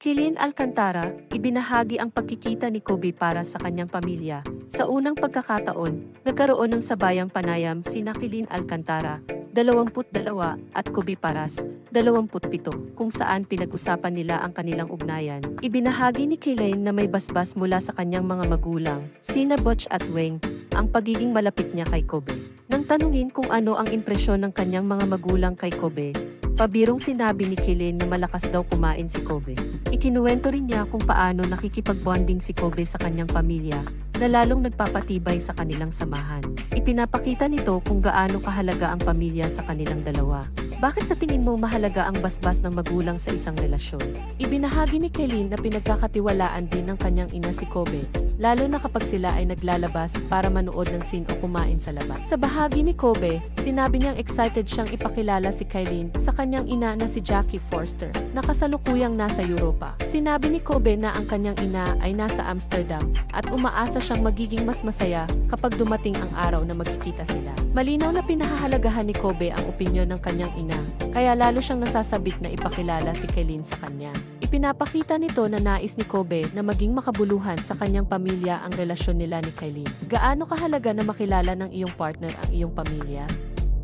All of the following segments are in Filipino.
Kilin Alcantara, ibinahagi ang pagkikita ni Kobe para sa kanyang pamilya. Sa unang pagkakataon, nagkaroon ng sabayang panayam sina Kilin Alcantara, 22 at Kobe Paras, 27, kung saan pinag-usapan nila ang kanilang ugnayan. Ibinahagi ni Kilin na may basbas mula sa kanyang mga magulang, sina Butch at Weng, ang pagiging malapit niya kay Kobe. Nang tanungin kung ano ang impresyon ng kanyang mga magulang kay Kobe, Pabirong sinabi ni Kilin na malakas daw kumain si Kobe. Ikinuwento rin niya kung paano nakikipag-bonding si Kobe sa kanyang pamilya na lalong nagpapatibay sa kanilang samahan. Ipinapakita nito kung gaano kahalaga ang pamilya sa kanilang dalawa. Bakit sa tingin mo mahalaga ang basbas ng magulang sa isang relasyon? Ibinahagi ni Kaylin na pinagkakatiwalaan din ng kanyang ina si Kobe, lalo na kapag sila ay naglalabas para manood ng scene o kumain sa labas. Sa bahagi ni Kobe, sinabi niyang excited siyang ipakilala si Kaylin sa kanyang ina na si Jackie Forster, na kasalukuyang nasa Europa. Sinabi ni Kobe na ang kanyang ina ay nasa Amsterdam at umaasa siyang magiging mas masaya kapag dumating ang araw na magkikita sila. Malinaw na pinahahalagahan ni Kobe ang opinyon ng kanyang ina, kaya lalo siyang nasasabik na ipakilala si Kaylin sa kanya. Ipinapakita nito na nais ni Kobe na maging makabuluhan sa kanyang pamilya ang relasyon nila ni Kaylin. Gaano kahalaga na makilala ng iyong partner ang iyong pamilya?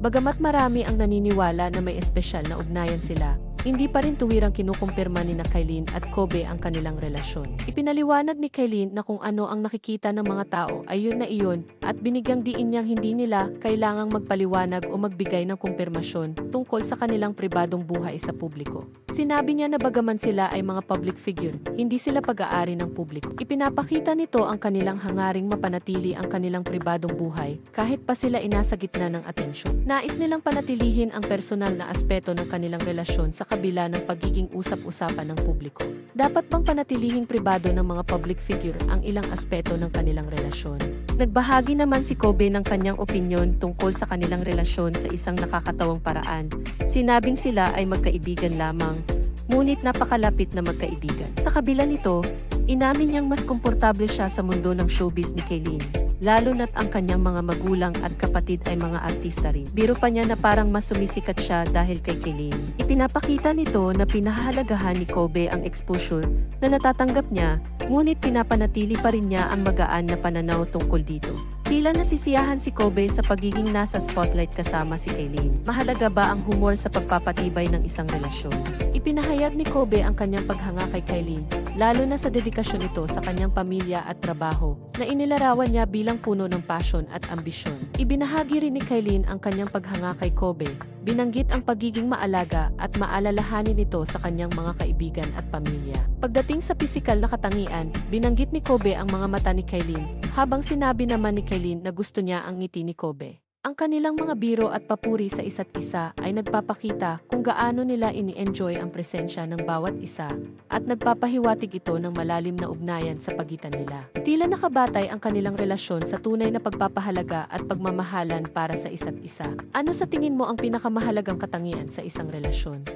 Bagamat marami ang naniniwala na may espesyal na ugnayan sila, hindi pa rin tuwirang kinukumpirma ni na Kailin at Kobe ang kanilang relasyon. Ipinaliwanag ni Kailin na kung ano ang nakikita ng mga tao ay yun na iyon at binigyang diin niyang hindi nila kailangang magpaliwanag o magbigay ng kumpirmasyon tungkol sa kanilang pribadong buhay sa publiko. Sinabi niya na bagaman sila ay mga public figure, hindi sila pag-aari ng publiko. Ipinapakita nito ang kanilang hangaring mapanatili ang kanilang pribadong buhay kahit pa sila inasa gitna ng atensyon. Nais nilang panatilihin ang personal na aspeto ng kanilang relasyon sa kabila ng pagiging usap-usapan ng publiko. Dapat bang panatilihing pribado ng mga public figure ang ilang aspeto ng kanilang relasyon? Nagbahagi naman si Kobe ng kanyang opinyon tungkol sa kanilang relasyon sa isang nakakatawang paraan. Sinabing sila ay magkaibigan lamang, ngunit napakalapit na magkaibigan. Sa kabila nito, inamin niyang mas komportable siya sa mundo ng showbiz ni Kaylin lalo na't ang kanyang mga magulang at kapatid ay mga artista rin. Biro pa niya na parang mas sumisikat siya dahil kay Kaylin. Ipinapakita nito na pinahahalagahan ni Kobe ang exposure na natatanggap niya, ngunit pinapanatili pa rin niya ang magaan na pananaw tungkol dito. Tila nasisiyahan si Kobe sa pagiging nasa spotlight kasama si Kaylin. Mahalaga ba ang humor sa pagpapatibay ng isang relasyon? Ipinahayag ni Kobe ang kanyang paghanga kay Kaylin, lalo na sa dedikasyon nito sa kanyang pamilya at trabaho, na inilarawan niya bilang puno ng passion at ambisyon. Ibinahagi rin ni Kaylin ang kanyang paghanga kay Kobe, binanggit ang pagiging maalaga at maalalahanin nito sa kanyang mga kaibigan at pamilya. Pagdating sa pisikal na katangian, binanggit ni Kobe ang mga mata ni Kaylin, habang sinabi naman ni Kaylin na gusto niya ang ngiti ni Kobe. Ang kanilang mga biro at papuri sa isa't isa ay nagpapakita kung gaano nila ini-enjoy ang presensya ng bawat isa at nagpapahiwatig ito ng malalim na ugnayan sa pagitan nila. Tila nakabatay ang kanilang relasyon sa tunay na pagpapahalaga at pagmamahalan para sa isa't isa. Ano sa tingin mo ang pinakamahalagang katangian sa isang relasyon?